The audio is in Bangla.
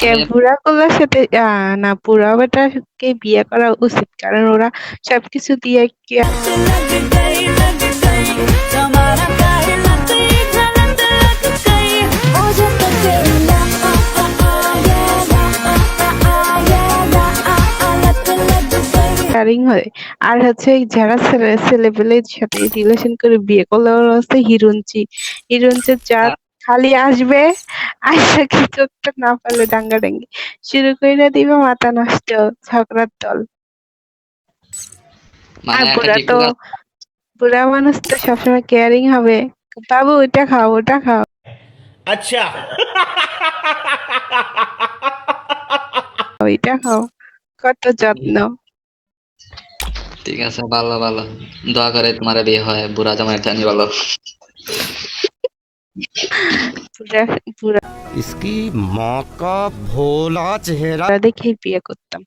কে বুড়া কলার সাথে না বুড়া বেটাকে বিয়ে করা উচিত কারণ ওরা সবকিছু দিয়ে কি হয় আর হচ্ছে যারা ছেলে ছেলেপেলের সাথে রিলেশন করে বিয়ে করলে ওরা হচ্ছে হিরুঞ্চি হিরুঞ্চির জাত খালি আসবে আইসা কিছু একটা না পারলে ডাঙ্গাডাঙ্গি শুরু করে দিবে মাথা নষ্ট ঝগড়ার দল। মানে বুড়া তো বুড়া মানুষ তো সবসময় কেয়ারিং হবে। বাবু ওইটা খাও ওটা খাও। আচ্ছা। ওইটা খাও। কত যত্ন। ঠিক আছে ভালো ভালো। দোয়া করে তোমার বিয়ে হয় বুড়া তোমার জানি ভালো। বুড়া বুড়া इसकी माँ का भोला चेहरा দেখেই বিয়ে করতাম